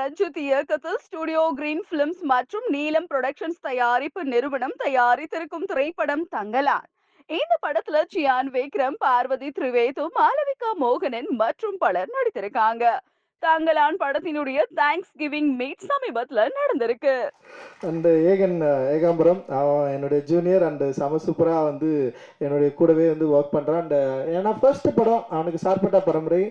ரஞ்சித் இயக்கத்தில் studio green films மற்றும் நீலம் புரொடக்ஷன்ஸ் தயாரிப்பு நிறுவனம் தயாரித்திருக்கும் திரைப்படம் தங்கலான். இந்த படத்துல சியான் விக்ரம் பார்வதி திரிவேது மாலவிகா மோகனன் மற்றும் பலர் நடித்திருக்காங்க. தங்கலான் படத்தினுடைய தேங்க்ஸ் கிவிங் மீட் சமீபத்துல நடந்திருக்கு. அண்ட் ஏகன் ஏகாம்பரம் அவன் என்னுடைய ஜூனியர் அண்டு செம சூப்பராக வந்து என்னுடைய கூடவே வந்து ஒர்க் பண்ணுறான் அண்ட் ஏன்னா ஃபர்ஸ்ட் படம் அவனுக்கு சார்பட்டா பரம்பரை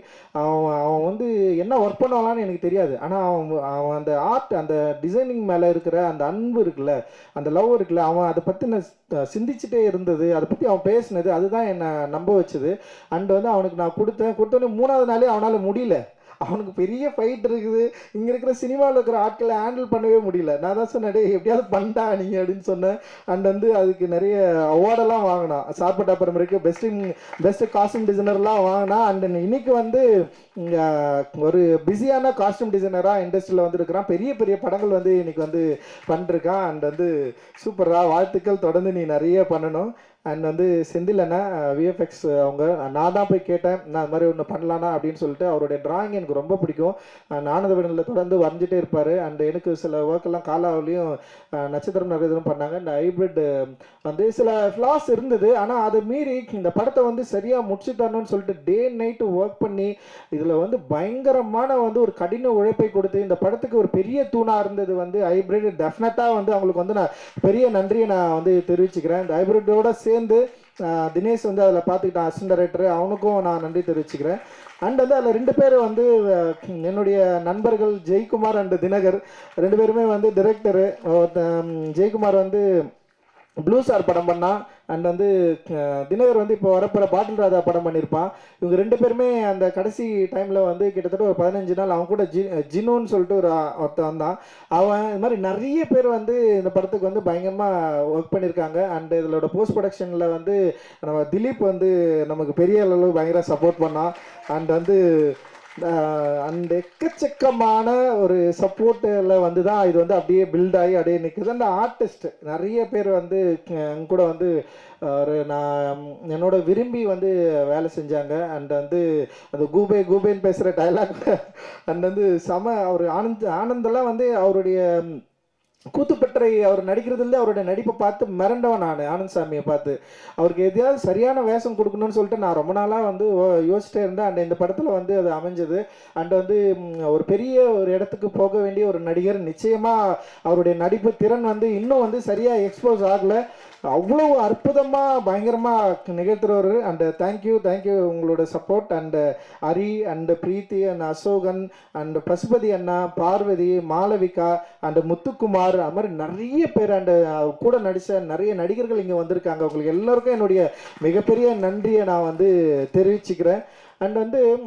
அவன் அவன் வந்து என்ன ஒர்க் பண்ணுவாங்களான்னு எனக்கு தெரியாது. ஆனால் அவன் அவன் அந்த ஆர்ட் அந்த டிசைனிங் மேலே இருக்கிற அந்த அன்பு இருக்குல்ல அந்த லவ் இருக்குல்ல அவன் அதை பற்றின சிந்திச்சுட்டே இருந்தது. அதை பற்றி அவன் பேசினது அதுதான் என்னை நம்ப வச்சது. அண்ட் வந்து அவனுக்கு நான் கொடுத்தேன். கொடுத்தோன்னே மூணாவது நாளே அவனால் முடியல. அவனுக்கு பெரிய ஃபைட் இருக்குது. இங்கே இருக்கிற சினிமாவில் இருக்கிற ஆட்களை ஹேண்டில் பண்ணவே முடியல. நான் தான் சொன்னேன் "டேய், எப்படியாவது பண்ணா நீ? அப்படின்னு சொன்னேன். அண்ட் வந்து அதுக்கு நிறைய அவார்டெல்லாம் வாங்கினான். சாப்பிட்ட அப்புறம் இருக்கு பெஸ்ட் காஸ்டியூம் டிசைனர்லாம் வாங்கினா அண்ட் இன்னைக்கு வந்து ஒரு பிஸியான காஸ்டியூம் டிசைனராக இண்டஸ்ட்ரியில் வந்துருக்கிறான். பெரிய பெரிய படங்கள் வந்து இன்னைக்கு வந்து பண்ணிருக்கான் அண்ட் வந்து சூப்பராக வாழ்த்துக்கள். தொடர்ந்து நீ நிறைய பண்ணணும். அண்ட் வந்து செந்தில் விஎஃப்எக்ஸ் அவங்க நான் தான் போய் கேட்டேன். நான் அது மாதிரி ஒன்று பண்ணலானா அப்படின்னு சொல்லிட்டு அவருடைய டிராயிங் எனக்கு ரொம்ப பிடிக்கும். நானதவனில் தொடர்ந்து வரைஞ்சிட்டே இருப்பார். அண்ட் எனக்கு சில ஒர்க்கெல்லாம் காலாவிலையும் நட்சத்திரம் நிறையதும் பண்ணாங்க. இந்த ஹைப்ரிட் வந்து சில ஃப்ளாஸ் இருந்தது. ஆனால் அதை மீறி இந்த படத்தை வந்து சரியாக முடிச்சு தரணும்னு சொல்லிட்டு டே நைட்டு ஒர்க் பண்ணி இதில் வந்து பயங்கரமான வந்து ஒரு கடின உழைப்பை கொடுத்து இந்த படத்துக்கு ஒரு பெரிய தூணாக இருந்தது வந்து ஹைப்ரிட் டெஃபினட்டாக வந்து அவங்களுக்கு வந்து நான் பெரிய நன்றியை நான் வந்து தெரிவிச்சுக்கிறேன். இந்த ஹைப்ரிட்டோட சேர்ந்து தினேஷ் வந்து அதில் பார்த்துக்கிட்டான் அசிஸ்டன்ட் டைரக்டர் அவனுக்கும் நான் நன்றி தெரிவிச்சுக்கிறேன். அண்ட் வந்து அதில் ரெண்டு பேர் வந்து என்னுடைய நண்பர்கள் ஜெய்குமார் அண்ட் தினகர். ரெண்டு பேருமே வந்து டிரெக்டரு ஜெய்குமார் வந்து ப்ளூ ஸ்டார் படம் பண்ணான் அண்ட் வந்து தினகர் வந்து இப்போ வரப்போகிற பாட்டில் ராஜா படம் பண்ணியிருப்பான் இவங்க ரெண்டு பேருமே அந்த கடைசி டைமில் வந்து கிட்டத்தட்ட ஒரு பதினஞ்சு நாள் அவன் கூட ஜி ஜினுன்னு சொல்லிட்டு ஒரு ஒருத்தன் வந்தான் அவன் இது மாதிரி நிறைய பேர் வந்து இந்த படத்துக்கு வந்து பயங்கரமாக ஒர்க் பண்ணியிருக்காங்க அண்ட் இதோட போஸ்ட் ப்ரொடக்ஷனில் வந்து நம்ம திலீப் வந்து நமக்கு பெரிய அளவு பயங்கர சப்போர்ட் பண்ணான். அண்ட் வந்து அந்த எக்கச்சக்கமான ஒரு சப்போர்ட்டில் வந்து தான் இது வந்து அப்படியே பில்ட் ஆகி அப்படியே நிற்குது அந்த ஆர்டிஸ்ட் நிறைய பேர் வந்து கூட வந்து ஒரு நான் என்னோட விரும்பி வந்து வேலை செஞ்சாங்க. அண்ட் வந்து அந்த கூபே கூபேன்னு பேசுகிற டைலாக் அண்ட் வந்து செம அவர் ஆனந்த் ஆனந்தெல்லாம் வந்து அவருடைய கூத்துப்பட்டறை அவர் நடிக்கிறதுல அவருடைய நடிப்பை பார்த்து மிரண்டவன் நான் ஆனந்த் சாமியை பார்த்து. அவருக்கு எதையாவது சரியான வேஷம் கொடுக்கணும்னு சொல்லிட்டு நான் ரொம்ப நாளாக வந்து யோசிச்சிட்டே இருந்தேன். அண்ட் இந்த படத்தில் வந்து அது அமைஞ்சது. அண்ட் வந்து ஒரு பெரிய ஒரு இடத்துக்கு போக வேண்டிய ஒரு நடிகர் நிச்சயமாக அவருடைய நடிப்பு திறன் வந்து இன்னும் வந்து சரியாக எக்ஸ்போஸ் ஆகலை. அவ்வளோ அற்புதமாக பயங்கரமாக நிகழ்த்துறவர். And thank you thank you உங்களோட support and Hari and Preethi and Ashokan and Pasupathi Anna Parvathi Malavika and Muthukumar அது மாதிரி நிறைய பேர் அண்ட் கூட நடித்த நிறைய நடிகர்கள் இங்கே வந்திருக்காங்க. உங்களுக்கு எல்லாருக்கும் என்னுடைய மிகப்பெரிய நன்றியை நான் வந்து தெரிவிச்சுக்கிறேன். அண்ட் வந்து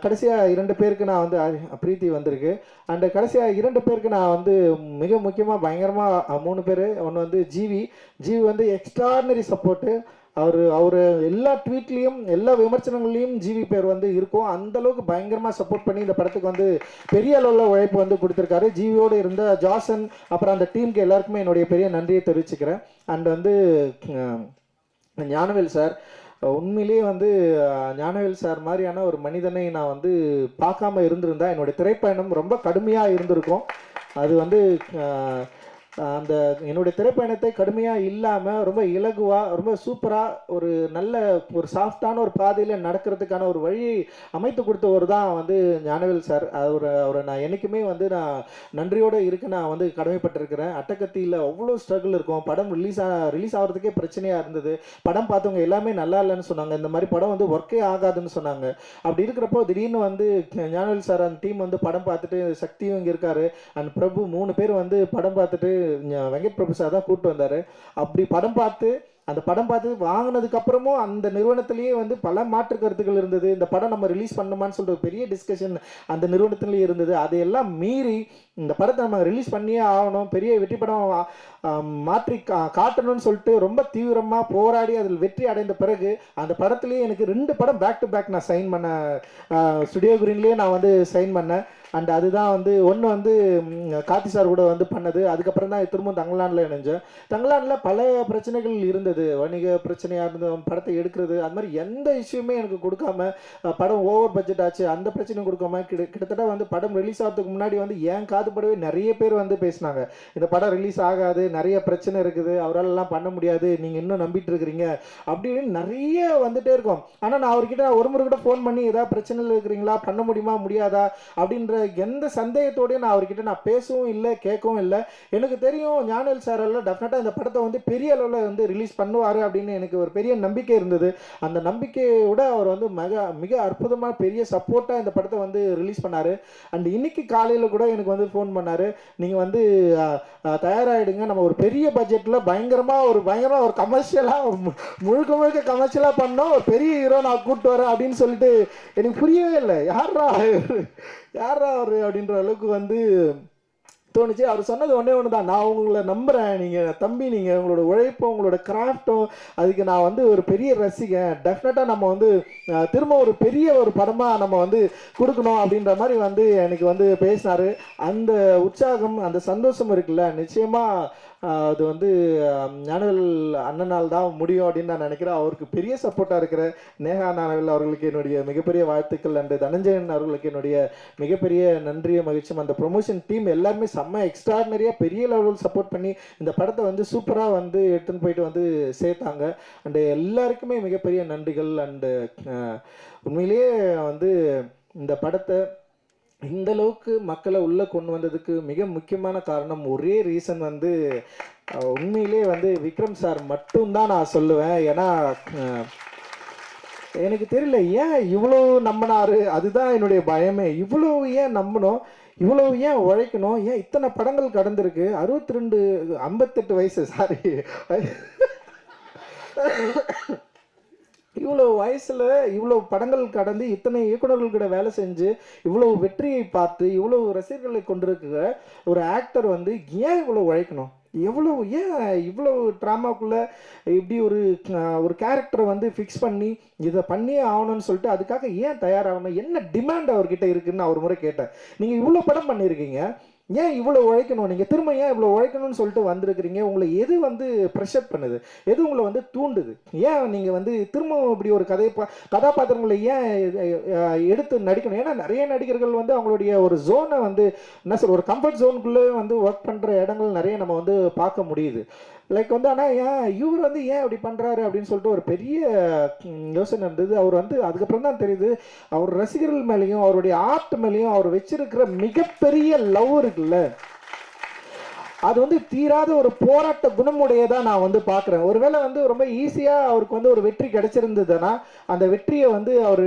கடைசியாக இரண்டு பேருக்கு நான் வந்து அ- பிரீத்தி வந்திருக்கு. அண்ட் கடைசியாக இரண்டு பேருக்கு நான் வந்து மிக முக்கியமாக பயங்கரமாக மூணு பேர். ஒன்று வந்து ஜிவி. ஜிவி வந்து எக்ஸ்ட்ராடினரி சப்போர்ட்டு அவர் அவர் எல்லா ட்வீட்லேயும் எல்லா விமர்சனங்கள்லேயும் ஜிவி பேர் வந்து இருக்கும். அந்தளவுக்கு பயங்கரமாக சப்போர்ட் பண்ணி இந்த படத்துக்கு வந்து பெரிய அளவில் உழைப்பு வந்து கொடுத்துருக்காரு. ஜிவியோடு இருந்த ஜாசன் அப்புறம் அந்த டீமுக்கு எல்லாருக்குமே என்னுடைய பெரிய நன்றியை தெரிவிச்சுக்கிறேன். அண்ட் வந்து ஞானவேல் சார் உண்மையிலேயே வந்து ஞானவேல் சார் மாதிரியான ஒரு மனிதனை நான் வந்து பார்க்காம இருந்திருந்தா என்னுடைய திரைப்பயணம் ரொம்ப கடுமையாக இருந்திருக்கும். அது வந்து அந்த என்னுடைய திரைப்பயணத்தை கடுமையாக இல்லாமல் ரொம்ப இலகுவாக ரொம்ப சூப்பராக ஒரு நல்ல ஒரு சாஃப்டான ஒரு பாதையில் நடக்கிறதுக்கான ஒரு வழி அமைத்து கொடுத்தவர் தான் வந்து ஞானவேல் சார். அவர் அவரை நான் என்றைக்குமே வந்து நான் நன்றியோடு இருக்க நான் வந்து கடமைப்பட்டிருக்கிறேன். அட்டக்கத்தியில் அவ்வளோ ஸ்ட்ரகிள் இருக்கும். படம் ரிலீஸ் ஆ ரிலீஸ் ஆகிறதுக்கே பிரச்சனையாக இருந்தது. படம் பார்த்தவங்க எல்லாமே நல்லா இல்லைன்னு சொன்னாங்க. இந்த மாதிரி படம் வந்து ஒர்க்கே ஆகாதுன்னு சொன்னாங்க. அப்படி இருக்கிறப்போ திடீர்னு வந்து ஞானவேல் சார் அந்த டீம் வந்து படம் பார்த்துட்டு சக்தியும் இங்கே இருக்காரு. அண்ட் பிரபு மூணு பேர் வந்து படம் பார்த்துட்டு வெங்கட் பிரபு சார் தான் கூப்பிட்டு வந்தார். அப்படி படம் பார்த்து அந்த படம் பார்த்து வாங்கினதுக்கு அப்புறமும் அந்த நிறுவனத்திலேயே வந்து பல மாற்று கருத்துக்கள் இருந்தது. இந்த படம் நம்ம ரிலீஸ் பண்ணுமான்னு சொல்லிட்டு பெரிய டிஸ்கஷன் அந்த நிறுவனத்திலேயே இருந்தது. அதையெல்லாம் மீறி இந்த படத்தை நம்ம ரிலீஸ் பண்ணியே ஆகணும். பெரிய வெற்றி படம் மாற்றி கா காட்டணும்னு சொல்லிட்டு ரொம்ப தீவிரமாக போராடி அதில் வெற்றி அடைந்த பிறகு அந்த படத்துலேயே எனக்கு ரெண்டு படம் பேக் டு பேக் நான் சைன் பண்ண ஸ்டுடியோ கிரீன்லேயே நான் வந்து சைன் பண்ணேன் அண்ட் அதுதான் வந்து ஒன்று வந்து ம், கார்த்தி சார் கூட வந்து பண்ணது. அதுக்கப்புறம் தான் திரும்ப தங்கலானில் இணைஞ்சேன். தங்கலானில் பல பிரச்சனைகள் இருந்தது. வணிக பிரச்சனையாக இருந்தது படத்தை எடுக்கிறது. அது மாதிரி எந்த இஷ்யூமே எனக்கு கொடுக்காம படம் ஓவர் பட்ஜெட் ஆச்சு. அந்த பிரச்சனையும் கொடுக்காம கிட்டத்தட்ட வந்து படம் ரிலீஸ் ஆகிறதுக்கு முன்னாடி வந்து ஏன் அதுபடவே நிறைய பேர் வந்து பேசினாங்க. இந்த படம் ரிலீஸ் ஆகாது நிறைய பிரச்சனை இருக்குது அவராலலாம் பண்ண முடியாது நீங்கள் இன்னும் நம்பிட்டு இருக்கிறீங்க அப்படின்னு நிறைய வந்துட்டே இருக்கும். ஆனால் நான் அவர்கிட்ட ஒரு முறை கூட ஃபோன் பண்ணி ஏதாவது பிரச்சனையில் இருக்கிறீங்களா பண்ண முடியுமா முடியாதா அப்படின்ற எந்த சந்தேகத்தோடயும் நான் அவர்கிட்ட நான் பேசவும் இல்லை கேட்கவும் இல்லை. எனக்கு தெரியும் ஞானல் சார் டெஃபினட்டாக இந்த படத்தை வந்து பெரிய அளவில் வந்து ரிலீஸ் பண்ணுவார் அப்படின்னு எனக்கு ஒரு பெரிய நம்பிக்கை இருந்தது. அந்த நம்பிக்கையோட அவர் வந்து மிக மிக அற்புதமாக பெரிய சப்போர்ட்டாக இந்த படத்தை வந்து ரிலீஸ் பண்ணார். அண்ட் இன்னைக்கு காலையில் கூட எனக்கு வந்து ஃபோன் பண்ணார். நீங்கள் வந்து தயாராகிடுங்க நம்ம ஒரு பெரிய பட்ஜெட்டில் பயங்கரமாக ஒரு பயங்கரமாக ஒரு கமர்ஷியலாக முழுக்க முழுக்க கமர்ஷியலாக பண்ணோம். ஒரு பெரிய ஹீரோ நான் கூப்பிட்டு வரேன் அப்படின்னு சொல்லிட்டு எனக்கு புரியவே இல்லை. யாரா இவரு? யாரா அவர் அப்படின்ற அளவுக்கு வந்து தோணுச்சு. அவர் சொன்னது ஒன்றே ஒன்று தான் நான் உங்களை நம்புகிறேன் நீங்கள் தம்பி நீங்கள் உங்களோட உழைப்பும் உங்களோட கிராஃப்ட்டும் அதுக்கு நான் வந்து ஒரு பெரிய ரசிகன். டெஃபினட்டாக நம்ம வந்து திரும்ப ஒரு பெரிய ஒரு படமாக நம்ம வந்து கொடுக்கணும் அப்படின்ற மாதிரி வந்து எனக்கு வந்து பேசினார். அந்த உற்சாகம் அந்த சந்தோஷம் இருக்குல்ல. நிச்சயமாக அது வந்து அஹ், அண்ணனால் தான் முடியும் அப்படின்னு நான் நினைக்கிறேன். அவருக்கு பெரிய சப்போர்ட்டாக இருக்கிற நேஹா நானவில் அவர்களுக்கு என்னுடைய மிகப்பெரிய வாழ்த்துக்கள் அண்டு தனஞ்சயன் அவர்களுக்கு என்னுடைய மிகப்பெரிய நன்றியும் மகிழ்ச்சியும். அந்த ப்ரொமோஷன் டீம் எல்லாருமே செம்ம எக்ஸ்ட்ராடனரியாக பெரிய லெவலில் சப்போர்ட் பண்ணி இந்த படத்தை வந்து சூப்பராக வந்து எடுத்துன்னு போயிட்டு வந்து சேர்த்தாங்க. அண்டு எல்லாருக்குமே மிகப்பெரிய நன்றிகள் அண்டு உண்மையிலேயே வந்து இந்த படத்தை இந்த அளவுக்கு மக்களை உள்ளே கொண்டு வந்ததுக்கு மிக முக்கியமான காரணம் ஒரே ரீசன் வந்து உண்மையிலே வந்து விக்ரம் சார் மட்டும்தான் நான் சொல்லுவேன். ஏன்னா எனக்கு தெரியல ஏன் இவ்வளோ நம்பினாரு? அதுதான் என்னுடைய பயமே. இவ்வளோ ஏன் நம்பணும்? இவ்வளோ ஏன் உழைக்கணும்? ஏன் இத்தனை படங்கள் கடந்திருக்கு? அறுபத்தி ரெண்டு ஐம்பத்தெட்டு வயசு சாரி இவ்வளோ வயசுல இவ்வளோ படங்கள் கடந்து இத்தனை இயக்குனர்கள்கிட்ட வேலை செஞ்சு இவ்வளோ வெற்றியை பார்த்து இவ்வளோ ரசிகர்களை கொண்டிருக்கிற ஒரு ஆக்டர் வந்து ஏன் இவ்வளோ உழைக்கணும்? எவ்வளோ ஏன் இவ்வளோ ட்ராமாக்குள்ள இப்படி ஒரு ஒரு கேரக்டரை வந்து ஃபிக்ஸ் பண்ணி இதை பண்ணியே ஆகணும்னு சொல்லிட்டு அதுக்காக ஏன் தயாராகணும் என்ன டிமாண்ட் அவர்கிட்ட இருக்குன்னு நான் ஒரு முறை கேட்டேன். நீங்கள் இவ்வளோ படம் பண்ணியிருக்கீங்க. ஏன் இவ்வளோ உழைக்கணும்? நீங்கள் திரும்ப ஏன் இவ்வளோ உழைக்கணும்னு சொல்லிட்டு வந்திருக்கிறீங்க? உங்களை எது வந்து ப்ரெஷர் பண்ணுது? எது உங்களை வந்து தூண்டுது? ஏன் நீங்கள் வந்து திரும்ப இப்படி ஒரு கதை பா- கதாபாத்திரங்களை ஏன் எடுத்து நடிக்கணும்? ஏன்னா நிறைய நடிகர்கள் வந்து அவங்களுடைய ஒரு ஜோனை வந்து என்ன சொல்ற ஒரு கம்ஃபர்ட் ஜோனுக்குள்ளே வந்து ஒர்க் பண்ணுற இடங்கள் நிறைய நம்ம வந்து பார்க்க முடியுது. லைக் வந்து ஆனால் ஏன் இவர் வந்து ஏன் அப்படி பண்ணுறாரு அப்படின்னு சொல்லிட்டு ஒரு பெரிய யோசனை இருந்தது. அவர் வந்து அதுக்கப்புறம் தான் தெரியுது அவர் ரசிகர்கள் மேலேயும் அவருடைய ஆர்ட் மேலேயும் அவர் வச்சிருக்கிற மிகப்பெரிய லவ் இருக்குல்ல? அது வந்து தீராத ஒரு போராட்ட குணமுடையதான் நான் வந்து பார்க்குறேன். ஒருவேளை வந்து ரொம்ப ஈஸியாக அவருக்கு வந்து ஒரு வெற்றி கிடைச்சிருந்ததுன்னா அந்த வெற்றியை வந்து அவர்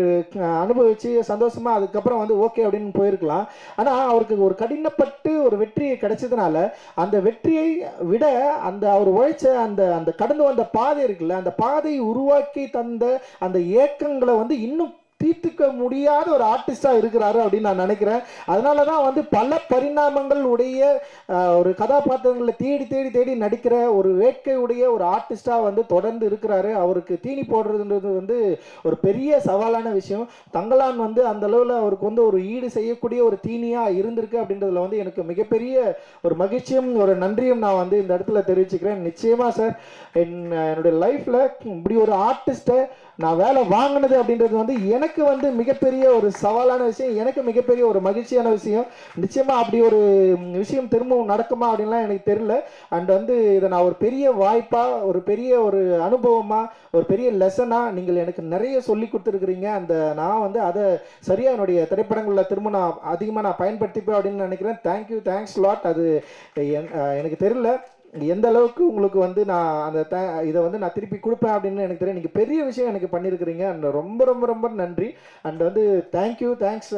அனுபவித்து சந்தோஷமாக அதுக்கப்புறம் வந்து ஓகே அப்படின்னு போயிருக்கலாம். ஆனால் அவருக்கு ஒரு கடினப்பட்டு ஒரு வெற்றி கிடைச்சதுனால அந்த வெற்றியை விட அந்த அவர் உழைச்ச அந்த அந்த கடந்து வந்த பாதை இருக்குல்ல அந்த பாதையை உருவாக்கி தந்த அந்த ஏக்கங்களை வந்து இன்னும் தீர்த்துக்க முடியாத ஒரு ஆர்டிஸ்டாக இருக்கிறாரு அப்படின்னு நான் நினைக்கிறேன். அதனால தான் வந்து பல பரிணாமங்கள் உடைய ஒரு கதாபாத்திரங்களை தேடி தேடி தேடி நடிக்கிற ஒரு வேட்கை உடைய ஒரு ஆர்டிஸ்டாக வந்து தொடர்ந்து இருக்கிறாரு. அவருக்கு தீனி போடுறதுன்றது வந்து ஒரு பெரிய சவாலான விஷயம். தங்கலான் வந்து அந்த அளவில் அவருக்கு வந்து ஒரு ஈடு செய்யக்கூடிய ஒரு தீனியாக இருந்திருக்கு அப்படின்றதுல வந்து எனக்கு மிகப்பெரிய ஒரு மகிழ்ச்சியும் ஒரு நன்றியும் நான் வந்து இந்த இடத்துல தெரிவிச்சுக்கிறேன். நிச்சயமாக சார் என் என்னுடைய லைஃப்பில் இப்படி ஒரு ஆர்டிஸ்ட்டை நான் வேலை வாங்கினது அப்படின்றது வந்து எனக்கு வந்து மிகப்பெரிய ஒரு சவாலான விஷயம் எனக்கு மிகப்பெரிய ஒரு மகிழ்ச்சியான விஷயம். நிச்சயமாக அப்படி ஒரு விஷயம் திரும்பவும் நடக்குமா அப்படின்லாம் எனக்கு தெரியல. அண்ட் வந்து இதை நான் ஒரு பெரிய வாய்ப்பாக ஒரு பெரிய ஒரு அனுபவமாக ஒரு பெரிய லெசனாக நீங்கள் எனக்கு நிறைய சொல்லி கொடுத்துருக்குறீங்க. அந்த நான் வந்து அதை சரியாக என்னுடைய திரைப்படங்களில் திரும்ப நான் அதிகமாக நான் பயன்படுத்திப்பேன் அப்படின்னு நினைக்கிறேன். தேங்க்யூ தேங்க்ஸ் லாட் அது என்- எனக்கு தெரியல. எந்த அளவுக்கு உங்களுக்கு வந்து நான் அந்த த- இதை வந்து நான் திருப்பி கொடுப்பேன் அப்படின்னு எனக்கு தெரியும். நீங்கள் பெரிய விஷயம் எனக்கு பண்ணியிருக்கிறீங்க அண்ட் ரொம்ப ரொம்ப ரொம்ப நன்றி. அண்ட் வந்து thank you thanks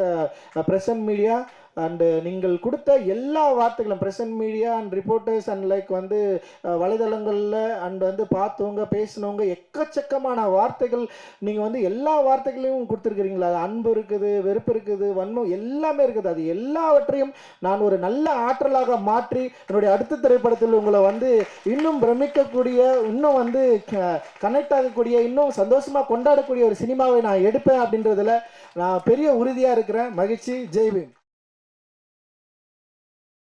present media and uh, நீங்கள் கொடுத்த எல்லா வார்த்தைகளும் present media and reporters and like வந்து uh, வலைதளங்களில் அண்ட் வந்து பார்த்தவங்க பேசினவங்க எக்கச்சக்கமான வார்த்தைகள் நீங்கள் வந்து எல்லா வார்த்தைகளையும் கொடுத்துருக்குறீங்களா? அது அன்பு இருக்குது வெறுப்பு இருக்குது வன்மம் எல்லாமே இருக்குது. அது எல்லாவற்றையும் நான் ஒரு நல்ல ஆற்றலாக மாற்றி என்னுடைய அடுத்த திரைப்படத்தில் உங்களை வந்து இன்னும் பிரமிக்கக்கூடிய இன்னும் வந்து கனெக்ட் ஆகக்கூடிய இன்னும் சந்தோஷமாக கொண்டாடக்கூடிய ஒரு சினிமாவை நான் எடுப்பேன் அப்படின்றதுல நான் பெரிய உறுதியாக இருக்கிறேன். மகிழ்ச்சி. ஜெய்பீம்.